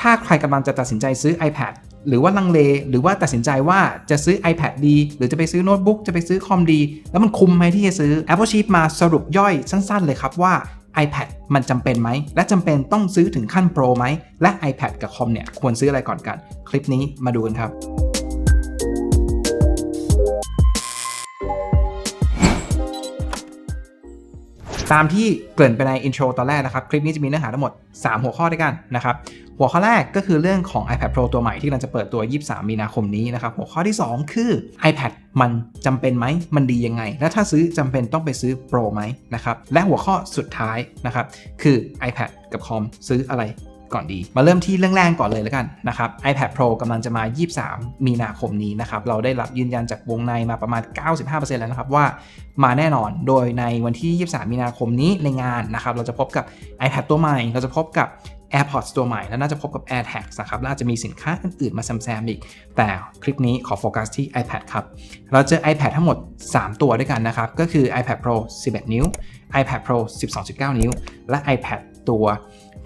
ถ้าใครกำลังจะตัดสินใจซื้อ iPad หรือว่าลังเล หรือว่าตัดสินใจว่าจะซื้อ iPad ดี หรือจะไปซื้อโน้ตบุ๊กจะไปซื้อคอมดี แล้วมันคุ้มไหมที่จะซื้อ Apple Sheet มาสรุปย่อยสั้น ๆ เลยครับว่า iPad มันจำเป็นไหม และจำเป็นต้องซื้อถึงขั้นโปรไหม และ iPad กับคอมเนี่ยควรซื้ออะไรก่อนกัน คลิปนี้มาดูกันครับ ตามที่เกริ่นไปในอินโทรตอนแรกนะครับ คลิปนี้จะมีเนื้อหาทั้งหมด 3 หัวข้อด้วยกันนะครับ หัวข้อแรกก็คือเรื่องของ iPad Pro ตัวใหม่ที่กำลังจะเปิดตัว 23 มีนาคมนี้นะครับ หัวข้อที่ 2 คือ iPad มันจำเป็นไหม มันดียังไง และถ้าซื้อจำเป็นต้องไปซื้อ Pro ไหมนะครับ และหัวข้อสุดท้ายนะครับ คือ iPad กับคอมซื้ออะไร ก่อนดี มาเริ่มที่เรื่องแรกก่อนเลยแล้วกันนะครับ iPad Pro กำลังจะมา 23 มีนาคมนี้นะครับ เราได้รับยืนยันจากวงในมาประมาณ 95%แล้วนะครับว่ามาแน่นอน โดยในวันที่ 23 มีนาคมนี้ในงานนะครับ เราจะพบกับ iPad ตัวใหม่ เราจะพบกับ AirPods ตัวใหม่ และน่าจะพบกับ AirTags นะครับและอาจจะมีสินค้าอื่นๆมาแซมๆอีก แต่คลิปนี้ขอโฟกัสที่ iPad ครับ เราเจอ iPad ทั้งหมด 3 ตัวด้วยกันนะครับ ก็คือ iPad Pro 11 นิ้ว iPad Pro 12.9 นิ้ว และ iPad ตัว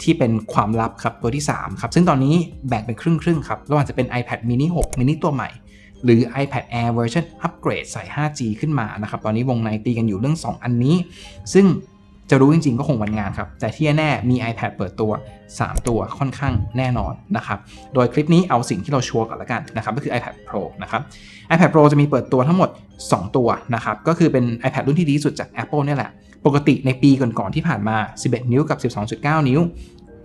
ที่เป็นความลับครับตัวที่ 3 ครับ ซึ่งตอนนี้แบ่งเป็นครึ่งครึ่งครับระหว่างจะเป็น iPad mini 6 mini ตัวใหม่ หรือ iPad Air version upgrade ใส่ 5G ขึ้นมานะครับ ตอนนี้วงในตีกันอยู่เรื่อง 2 อันนี้ ซึ่ง จะรู้จริงๆ ก็คงวันงานครับ แต่ที่แน่มี iPad เปิดตัว 3 ตัวค่อนข้างแน่นอนนะครับ โดยคลิปนี้เอาสิ่งที่เราชัวร์ก่อนละกันนะครับ ก็คือ iPad Pro นะครับ iPad Pro จะมีเปิดตัวทั้งหมด 2 ตัวนะครับ ก็คือเป็น iPad รุ่นที่ดีที่สุดจาก Apple เนี่ยแหละ ปกติในปีก่อนๆที่ผ่านมา 11 นิ้วกับ 12.9 นิ้ว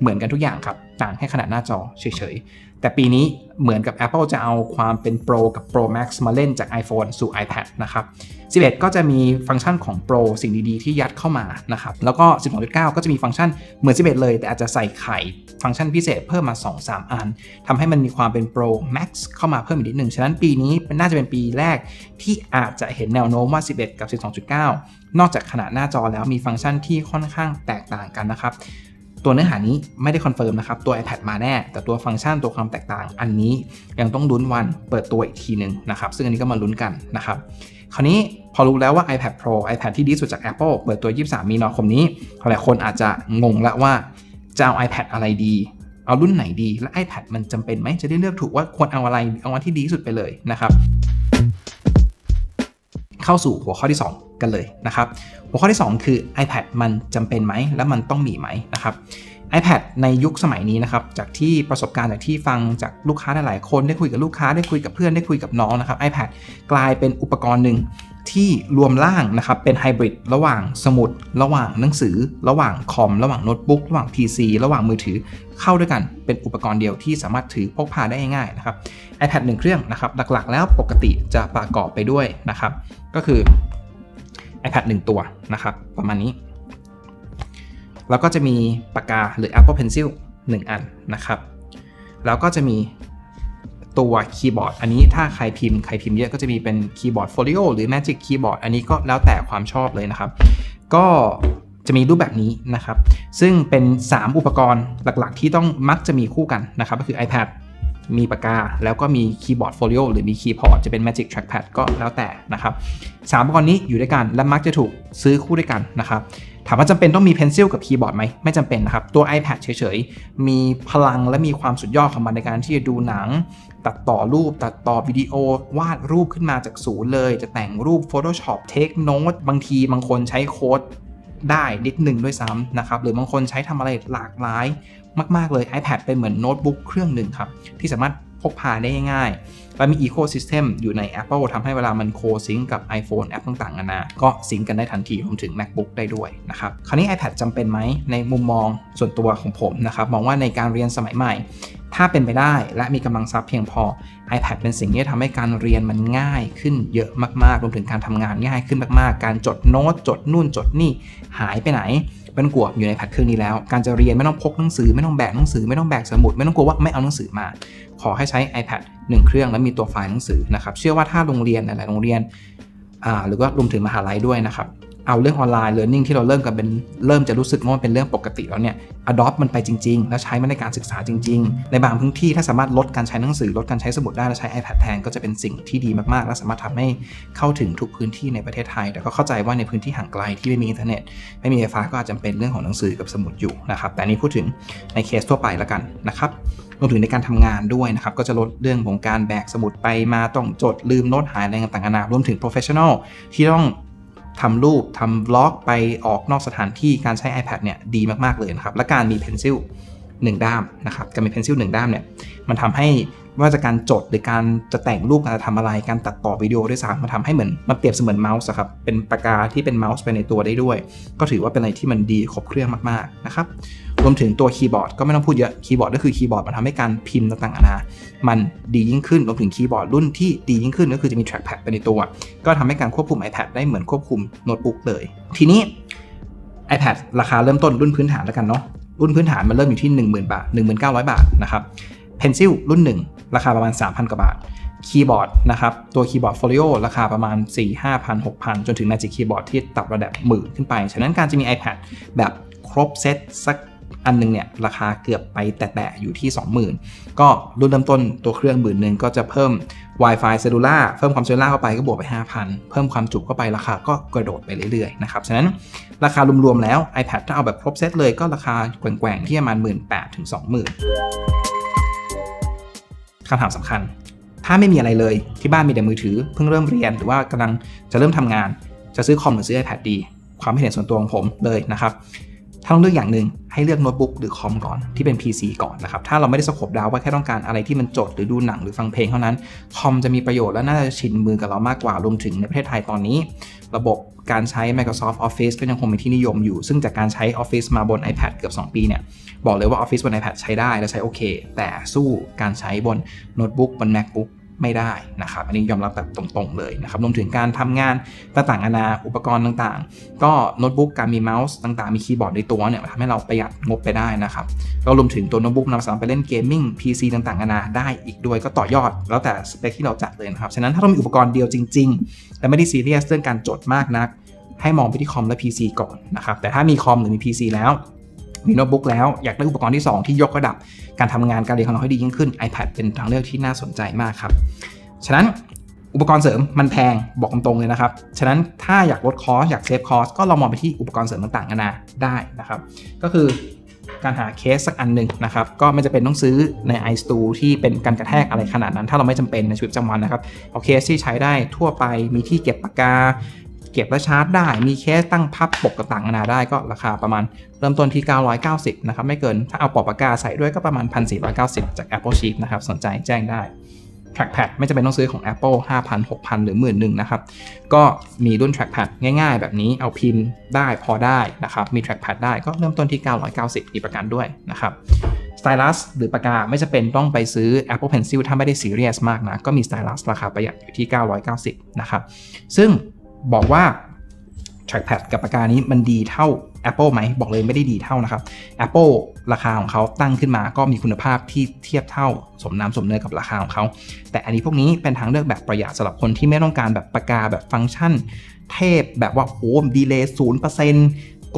เหมือนกันทุกอย่างครับ ต่างแค่ขนาดหน้าจอเฉยๆ แต่ปีนี้เหมือนกับ Apple จะเอาความเป็น Pro กับ Pro Max มาเล่นจาก iPhone สู่ iPad นะครับ 11 ก็จะมีฟังก์ชันของ Pro สิ่งดีๆ ที่ยัดเข้ามานะครับ แล้วก็ 12.9 ก็จะมีฟังก์ชันเหมือน 11 เลย แต่อาจจะใส่ไข่ฟังก์ชันพิเศษเพิ่มมา 2-3 อันทำให้มันมีความเป็น Pro Max เข้ามาเพิ่มอีกนิดหนึ่ง ฉะนั้นปีนี้น่าจะเป็นปีแรกที่อาจจะเห็นแนวโน้มว่า 11 กับ 12.9 นอกจากขนาดหน้าจอแล้วมีฟังก์ชันที่ค่อนข้างแตกต่างกันนะครับ ตัวเนื้อหานี้ไม่ได้คอนเฟิร์มนะครับ ตัว iPad มาแน่ แต่ตัวฟังก์ชันตัวความแตกต่าง อันนี้ยังต้องลุ้นวันเปิดตัวอีกทีหนึ่งนะครับ ซึ่งอันนี้ก็มาลุ้นกันนะครับ คราวนี้พอรู้แล้วว่า iPad Pro iPad ที่ดีสุดจาก Apple เปิดตัว 23 มีนาคมนี้ หลายคนอาจจะงงล้วว่าจะเอา iPad อะไรดี เอารุ่นไหนดี และ iPad มันจำเป็นไหมจะได้เลือกถูกว่าควรเอาอะไร เอาอันที่ดีสุดไปเลยนะครับ เข้าสู่หัวข้อที่ 2 กันเลยนะครับ หัวข้อที่ 2 คือ iPad มันจำเป็นไหม และมันต้องมีไหมนะครับ iPad ในยุคสมัยนี้นะครับ จากที่ประสบการณ์จากที่ฟังจากลูกค้าหลายๆคนได้คุยกับลูกค้าได้คุยกับเพื่อนได้คุยกับน้องนะครับ iPad กลายเป็นอุปกรณ์หนึ่งที่รวมร่างนะครับเป็นไฮบริดระหว่างสมุด ระหว่างหนังสือ ระหว่างคอม ระหว่างโน้ตบุ๊กระหว่าง PC ระหว่างมือถือเข้าด้วยกันเป็นอุปกรณ์เดียวที่สามารถถือพกพาได้ง่ายๆนะครับ iPad 1 เครื่องนะครับหลักๆ แล้วปกติจะประกอบไปด้วยนะครับ ก็คือ iPad 1 ตัวนะครับ ประมาณนี้ แล้วก็จะมีปากกาหรือ Apple Pencil 1 อันนะครับ แล้วก็จะมีตัวคีย์บอร์ด อันนี้ถ้าใครพิมพ์ใครพิมพ์เยอะก็จะมีเป็นคีย์บอร์ด Folio หรือ Magic Keyboard อันนี้ก็แล้วแต่ความชอบเลยนะครับ ก็จะมีรูปแบบนี้นะครับ ซึ่งเป็น 3 อุปกรณ์หลักๆ ที่ต้องมักจะมีคู่กันนะครับ ก็คือ iPad มีปากกา แล้วก็มีคีย์บอร์ดโฟลิโอหรือมีคีย์พอร์ตจะเป็น Magic Trackpad ก็แล้วแต่นะครับสามอุปกรณ์นี้อยู่ด้วยกันและมักจะถูกซื้อคู่ด้วยกันนะครับ ถามว่าจำเป็นต้องมีเพนซิลกับคีย์บอร์ดไหมไม่จำเป็นนะครับ ตัว iPad เฉยๆ มีพลังและมีความสุดยอดของมันในการที่จะดูหนัง ตัดต่อรูป ตัดต่อวิดีโอ วาดรูปขึ้นมาจากศูนย์เลย จะแต่งรูป Photoshop Take Note บางทีบางคนใช้โค้ดได้นิดหนึ่งด้วยซ้ำนะครับ หรือบางคนใช้ทำอะไรหลากหลายมาก ๆ เลย iPad เป็นเหมือนโน้ตบุ๊กเครื่องหนึ่งครับ ที่สามารถ พกพาได้ง่ายๆและมี Ecosystem อยู่ใน Apple ทำให้เวลามันโคซิงกับ iPhone แอปต่างๆนานา ก็ซิงกันได้ทันทีรวมถึง MacBook ได้ด้วยนะครับ คราวนี้ iPad จำเป็นไหมในมุมมองส่วนตัวของผมนะครับ มองว่าในการเรียนสมัยใหม่ ถ้าเป็นไปได้และมีกำลังทรัพย์เพียงพอ iPad เป็นสิ่งที่ทำให้การเรียนมันง่ายขึ้นเยอะมากๆ รวมถึงการทำงานง่ายขึ้นมากๆ การจดโน้ตจดนู่นจดนี่หายไปไหนเป็นกลัวอยู่ในแพดเครื่องนี้แล้ว การจะเรียนไม่ต้องพกหนังสือไม่ต้องแบกหนังสือไม่ต้องแบกสมุดไม่ต้องกลัวว่าไม่เอาหนังสือมา ขอให้ใช้ iPad 1 เครื่องแล้วมีตัวไฟล์หนังสือนะครับ เชื่อว่าถ้าโรงเรียนหลายๆโรงเรียนหรือว่ารวมถึงมหาลัยด้วยนะครับ เอาเรื่องออนไลน์ learning ที่เราเริ่มกันเป็นเริ่มจะรู้สึกว่ามันเป็นเรื่องปกติแล้วเนี่ย adopt มันไปจริง ๆ แล้วใช้มันในการศึกษาจริง ๆ ในบางพื้นที่ถ้าสามารถลดการใช้หนังสือลดการใช้สมุดได้ และใช้ iPad แทนก็จะเป็นสิ่งที่ดีมากๆ และสามารถทำให้เข้าถึงทุกพื้นที่ในประเทศไทย แต่ก็เข้าใจว่าในพื้นที่ห่างไกลที่ไม่มีอินเทอร์เน็ตไม่มีไฟฟ้าก็อาจจะเป็นเรื่องของหนังสือกับสมุดอยู่นะครับแต่นี้พูดถึงในเคสทั่วไปแล้วกันนะครับรวมถึงในการทำงานด้วยนะครับ ก็จะลดเรื่องของการแบกสมุดไปมาต้องจดลืมโน้ตหายอะไรต่างๆนารวมถึง professional ที่ต้อง ทำรูปทำบล็อกไปออกนอกสถานที่การใช้ iPad เนี่ยดีมากๆเลยนะครับ และการมีเพนซิลหนึ่งด้ามนะครับการมีเพนซิลหนึ่งด้ามเนี่ยมันทำให้ ว่าจะการจดหรือการจะแต่งรูปการจะทำอะไรการตัดต่อวิดีโอด้วยซ้ำมันทำให้เหมือนมันเปรียบเสมือนเมาส์ครับเป็นปากกาที่เป็นเมาส์ไปในตัวได้ด้วย ก็ถือว่าเป็นอะไรที่มันดีครบเครื่องมากๆนะครับรวมถึงตัวคีย์บอร์ดก็ไม่ต้องพูดเยอะคีย์บอร์ดก็คือคีย์บอร์ดมันทำให้การพิมพ์ต่างๆนามันดียิ่งขึ้นรวมถึงคีย์บอร์ดรุ่นที่ดียิ่งขึ้นก็คือจะมี trackpad ไปในตัว ก็ทำให้การควบคุม iPad ได้เหมือนควบคุมโน้ตบุ๊กเลย ทีนี้ iPad ราคาเริ่มต้นรุ่นพื้นฐานแล้วกันเนาะรุ่นพื้นฐานมันเริ่มอยู่ที่ 10,000 บาท 19,000บาทนะครับ Pencil รุ่น1 ราคาประมาณ 3,000 กว่าบาท คีย์บอร์ดนะครับ ตัวคีย์บอร์ด Folio ราคาประมาณ 4 5,000 6,000 จนถึง Magic Keyboard ที่ตับระดับหมื่นขึ้นไป ฉะนั้นการจะมี iPad แบบครบเซตสักอันนึงเนี่ยราคาเกือบไปแตะๆอยู่ที่ 20,000 ก็รุ่นเริ่มต้นตัวเครื่องหมื่นหนึ่งก็จะเพิ่ม Wi-Fi เซ l ลูล่าเพิ่มความเซลลูล่าเข้าไปก็บวกไป 5,000 เพิ่มความจุเข้าไปราคาก็กระโดดไปเรื่อยๆนะครับฉะนั้นราคารวมๆแล้ว iPad ถ้าเอาแบบครบเซตเลยก็ราคาแกว่งๆที่ประมาณ 18,000 ถึง 20,000 คำถามสำคัญ ถ้าไม่มีอะไรเลยที่บ้านมีแต่มือถือ เพิ่งเริ่มเรียนหรือว่ากำลังจะเริ่มทำงาน จะซื้อคอมหรือซื้อ iPad ดี ความเห็นส่วนตัวของผมเลยนะครับ ถ้าต้องเลือกอย่างหนึ่งให้เลือกโน้ตบุ๊กหรือคอมก่อนที่เป็น PC ก่อนนะครับ ถ้าเราไม่ได้สโคบดาวว่าแค่ต้องการอะไรที่มันจดหรือดูหนังหรือฟังเพลงเท่านั้น คอมจะมีประโยชน์และน่าจะชินมือกับเรามากกว่ารวมถึงในประเทศไทยตอนนี้ ระบบการใช้ Microsoft Office ก็ยังคงเป็นที่นิยมอยู่ ซึ่งจากการใช้ Office มาบน iPad เกือบ 2 ปีเนี่ยบอกเลยว่า Office บน iPad ใช้ได้และใช้โอเค แต่สู้การใช้บนโน้ตบุ๊กบน MacBook ไม่ได้นะครับ อันนี้ยอมรับแบบตรงๆเลยนะครับรวมถึงการทำงานต่างๆนานาอุปกรณ์ต่างๆ ก็โน้ตบุ๊กการมีเมาส์ต่างๆ มีคีย์บอร์ดในตัวเนี่ยทำให้เราประหยัดงบไปได้นะครับก็รวมถึงตัวโน้ตบุ๊กนำสามารถไปเล่นเกมมิ่ง PC ต่างๆนานาได้อีกด้วยก็ต่อยอด แล้วแต่สเปคที่เราจัดเลยนะครับฉะนั้นถ้าเรามีอุปกรณ์เดียวจริงๆ และไม่ได้ซีเรียสเรื่องการจดมากนัก ให้มองไปที่คอมและ PC ก่อนนะครับแต่ถ้ามีคอมหรือมี PC แล้ว มีโน้ตบุ๊กแล้วอยากได้อุปกรณ์ที่ 2 ที่ยกระดับ การทำงานการเรียนของเราให้ดียิ่งขึ้น iPad เป็นทางเลือกที่น่าสนใจมากครับฉะนั้นอุปกรณ์เสริมมันแพงบอกตรงๆเลยนะครับ ฉะนั้นถ้าอยากลดคอสอยากเซฟคอสก็ลองมองไปที่อุปกรณ์เสริมต่างๆนานาได้นะครับ ก็คือการหาเคสสักอันหนึ่งนะครับ ก็ไม่จะเป็นต้องซื้อใน iStore ที่เป็นการกระแทกอะไรขนาดนั้น ถ้าเราไม่จำเป็นในชีวิตประจำวันนะครับ เอาเคสที่ใช้ได้ทั่วไปมีที่เก็บปากกา เก็บและชาร์จได้ มีเคสตั้งพับปกต่างๆนานาได้ก็ราคาประมาณเริ่มต้นที่ 990 นะครับ ไม่เกินถ้าเอาปอกปากกาใส่ด้วยก็ประมาณ 1,490 จาก Apple Cheap นะครับ สนใจแจ้งได้ trackpad ไม่จำเป็นต้องซื้อของ Apple 5,000 6,000 หรือ1 1 0 0นะครับ ก็มีรุ่น trackpad ง่ายๆ แบบนี้เอาพิมพ์ได้พอได้นะครับ มี trackpad ได้ก็เริ่มต้นที่ 990 มีประกันด้วยนะครับ stylus หรือปากกาไม่จำเป็นต้องไปซื้อ Apple Pencil ถ้าไม่ได้ serious มากนะ ก็มี stylus ราคาประหยัดอยู่ที่ 990 นะครับ ซึ่ง บอกว่า trackpad กับปากกานี้มันดีเท่า Apple ไหม บอกเลยไม่ได้ดีเท่านะครับ Apple ราคาของเขาตั้งขึ้นมาก็มีคุณภาพที่เทียบเท่าสมน้ำสมเนื้อกับราคาของเขา แต่อันนี้พวกนี้เป็นทางเลือกแบบประหยัดสำหรับคนที่ไม่ต้องการแบบปากกาแบบฟังก์ชัน เทพแบบว่าโอ้ดีเลย์ศูนย์เปอร์เซ็นต์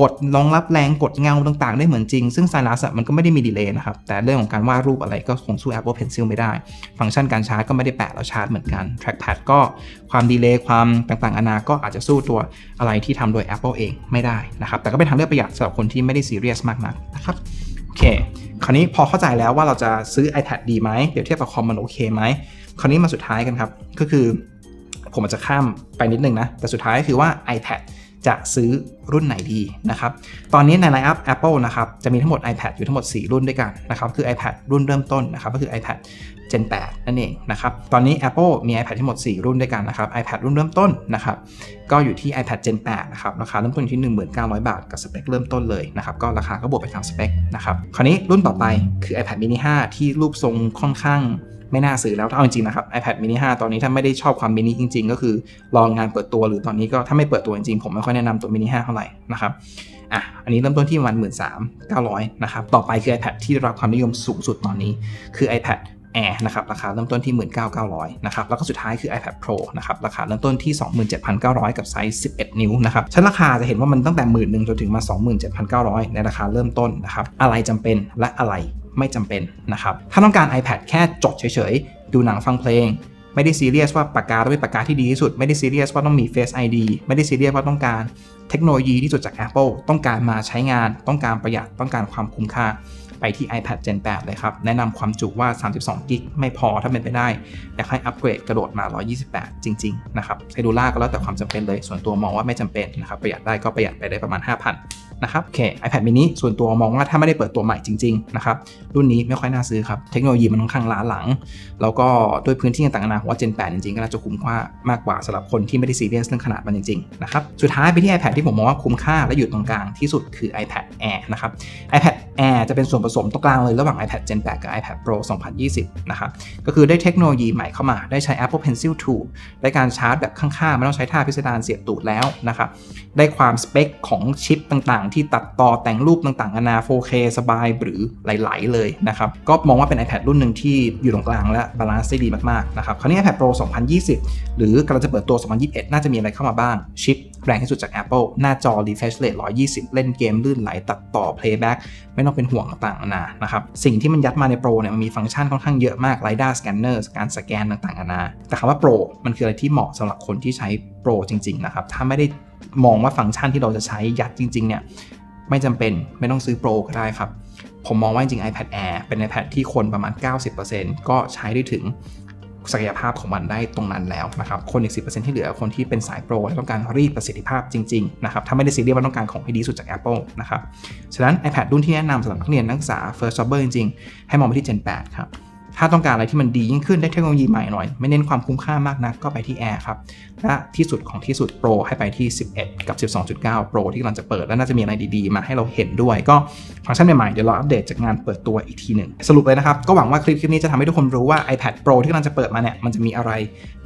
กดรองรับแรงกดเงาต่างๆ ได้เหมือนจริง ซึ่ง Stylus มันก็ไม่ได้มีดีเลย์นะครับ แต่เรื่องของการวาดรูปอะไรก็คงสู้ Apple Pencil ไม่ได้ ฟังก์ชันการชาร์จก็ไม่ได้แปะแล้วชาร์จเหมือนกัน Trackpad ก็ความดีเลย์ความต่างๆนานาก็อาจจะสู้ตัวอะไรที่ทำโดย Apple เองไม่ได้นะครับ แต่ก็เป็นทางเลือกประหยัดสำหรับคนที่ไม่ได้ซีเรียสมากนักนะครับโอเค คราวนี้พอเข้าใจแล้วว่าเราจะซื้อ iPad ดีไหมเปรียบเทียบกับคอมมันโอเคไหม คราวนี้มาสุดท้ายกันครับ ก็คือ ผมอาจจะข้ามไปนิดนึงนะ แต่สุดท้ายก็คือว่า iPad จะซื้อรุ่นไหนดีนะครับ ตอนนี้ในไลน์อัพ Apple นะครับ จะมีทั้งหมด iPad อยู่ทั้งหมด 4 รุ่นด้วยกันนะครับ คือ iPad รุ่นเริ่มต้นนะครับ ก็คือ iPad Gen 8 นั่นเองนะครับ ตอนนี้ Apple มี iPad ทั้งหมด 4 รุ่นด้วยกันนะครับ iPad รุ่นเริ่มต้นนะครับ ก็อยู่ที่ iPad Gen 8 นะครับ ราคาเริ่มต้นที่ 1,900 บาท กับสเปคเริ่มต้นเลยนะครับ ก็ราคาก็บวกไปตามสเปคนะครับ คราวนี้รุ่นต่อไปคือ iPad mini 5 ที่รูปทรงค่อนข้าง ไม่น่าซื้อแล้วถ้าเอาจริงๆนะครับ iPad mini 5 ตอนนี้ถ้าไม่ได้ชอบความมินิจริง ๆ ก็คือรองงานเปิดตัวหรือตอนนี้ก็ถ้าไม่เปิดตัวจริงๆผมไม่ค่อยแนะนำตัว mini 5เท่าไหร่นะครับอะอันนี้เริ่มต้นที่ประมาณ13,900นะครับต่อไปคือ iPad ที่ได้รับความนิยมสูงสุดตอนนี้ คือ iPad Air นะครับราคาเริ่มต้นที่ 19,900นะครับแล้วก็สุดท้ายคือ iPad Pro นะครับราคาเริ่มต้นที่ 27,900 กับไซส์ 11 นิ้วนะครับชั้นราคาจะเห็นว่ามันตั้งแต่หมื่นหนึ่งจนถึงมา 27,900 ในราคาเริ่มต้นนะครับอะไรจำเป็นและอะไร ไม่จำเป็นนะครับ ถ้าต้องการ iPad แค่จดเฉยๆ ดูหนังฟังเพลง ไม่ได้ซีเรียสว่าปากกาต้องเป็นปากกาที่ดีที่สุด ไม่ได้ซีเรียสว่าต้องมี Face ID ไม่ได้ซีเรียสว่าต้องการเทคโนโลยีที่สุดจาก Apple ต้องการมาใช้งาน ต้องการประหยัดต้องการความคุ้มค่าไปที่ iPad Gen 8 เลยครับ แนะนำความจุว่า 32 กิกไม่พอถ้าเป็นไปได้อยากให้อัปเกรดกระโดดมา 128 จริง ๆ นะครับไซดูล่าก็แล้วแต่ความจำเป็นเลย ส่วนตัวมองว่าไม่จำเป็นนะครับ ประหยัดได้ก็ประหยัดไปได้ประมาณ 5,000 นะครับโอเค iPad mini ส่วนตัวมองว่าถ้าไม่ได้เปิดตัวใหม่จริงๆนะครับรุ่นนี้ไม่ค่อยน่าซื้อครับ เทคโนโลยีมันค่อนข้างล้าหลัง แล้วก็ด้วยพื้นที่ต่างๆนานาผมว่า Gen 8 จริงๆ ก็น่าจะคุ้มค่ามากกว่าสำหรับคนที่ไม่ได้ซีเรียสเรื่องขนาดมันจริงๆนะครับสุดท้ายไปที่ iPad ที่ผมมองว่าคุ้มค่าและอยู่ตรงกลางที่สุดคือ iPad Air นะครับ iPad Air จะเป็นส่วนผสมตรงกลางเลยระหว่าง iPad Gen 8 กับ iPad Pro 2020 นะครับ ก็คือได้เทคโนโลยีใหม่เข้ามา ได้ใช้ Apple Pencil 2 ได้การชาร์จแบบข้างๆ ไม่ต้องใช้ท่าพิสดารเสียบตูดแล้วนะครับ ได้ความสเปคของชิปต่างๆ ที่ตัดต่อแต่งรูปต่างๆนานา 4K สบายหรือไหลๆเลยนะครับ ก็มองว่าเป็น iPad รุ่นหนึ่งที่อยู่ตรงกลางและบาลานซ์ได้ดีมากๆ นะครับ คราวนี้ iPad Pro 2020 หรือกำลังจะเปิดตัว 2021 น่าจะมีอะไรเข้ามาบ้าง ชิปแรงที่สุดจาก Apple หน้าจอ refresh rate 120 เล่นเกมลื่นไหลตัดต่อ playback ไม่ต้องเป็นห่วงต่างๆนานะครับสิ่งที่มันยัดมาใน Pro เนี่ยมันมีฟังก์ชันค่อนข้างเยอะมาก LiDAR scanner การสแกนต่างๆนานาแต่คำว่า Pro มันคืออะไรที่เหมาะสำหรับคนที่ใช้ Pro จริงๆนะครับถ้าไม่ได้มองว่าฟังก์ชันที่เราจะใช้ยัดจริงๆเนี่ยไม่จำเป็นไม่ต้องซื้อ Pro ก็ได้ครับผมมองว่าจริง iPad Air เป็น iPad ที่คนประมาณ 90%ก็ใช้ได้ถึง ศักยภาพของมันได้ตรงนั้นแล้วนะครับ คนอีก 10%ที่เหลือคนที่เป็นสายโปรและต้องการรีดประสิทธิภาพจริงๆนะครับถ้าไม่ได้ซีเรียสว่าต้องการของที่ดีสุดจาก Apple นะครับ ฉะนั้น iPad รุ่นที่แนะนำสำหรับนักเรียนนักศึกษา first jobber จริงๆ ให้มองไปที่ Gen 8 ครับ ถ้าต้องการอะไรที่มันดียิ่งขึ้นได้เทคโนโลยีใหม่หน่อย ไม่เน้นความคุ้มค่ามากนักก็ไปที่ Air ครับและที่สุดของที่สุด Pro ให้ไปที่ 11 กับ 12.9 Pro ที่กำลังจะเปิด และน่าจะมีอะไรดีๆ มาให้เราเห็นด้วย ก็ฟังก์ชันใหม่ๆ เดี๋ยวเราอัปเดตจากงานเปิดตัวอีกทีหนึ่ง สรุปเลยนะครับ ก็หวังว่าคลิปคลิปนี้จะทำให้ทุกคนรู้ว่า iPad Pro ที่กำลังจะเปิดมาเนี่ยมันจะมีอะไร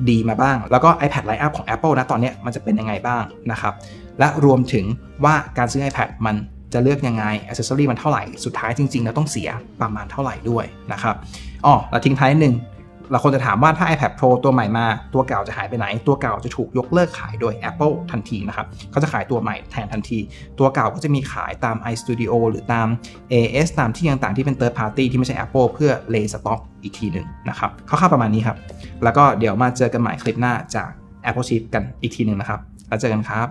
ดีมาบ้าง แล้วก็ iPad Lineup ของ Apple นะตอนนี้มันจะเป็นยังไงบ้างนะครับและรวมถึงว่าการซื้อ iPad มัน จะเลือกยังไงอ c เซสซอรี่มันเท่าไหร่ สุดท้ายจริงๆแล้วต้องเสียประมาณเท่าไหร่ด้วยนะครับอ๋อแล้วทิ้งท้ายนิดนึงเราคนจะถามว่าถ้า iPad Pro ตัวใหม่มา ตัวเก่าจะหายไปไหน ตัวเก่าจะถูกยกเลิกขายโดย Apple ทันทีนะครับเขาจะขายตัวใหม่แทนทันที ตัวเก่าก็จะมีขายตาม iStudio หรือตาม AS ตามที่ต่างๆที่เป็น third party ที่ไม่ใช่ Apple เพื่อเลสต็อกอีกทีหนึ่งนะครับคร่าวๆประมาณนี้ครับ แล้วก็เดี๋ยวมาเจอกันใหม่คลิปหน้าจาก Apple Chip กันอีกทีหนึ่งนะครับ แล้วเจอกันครับ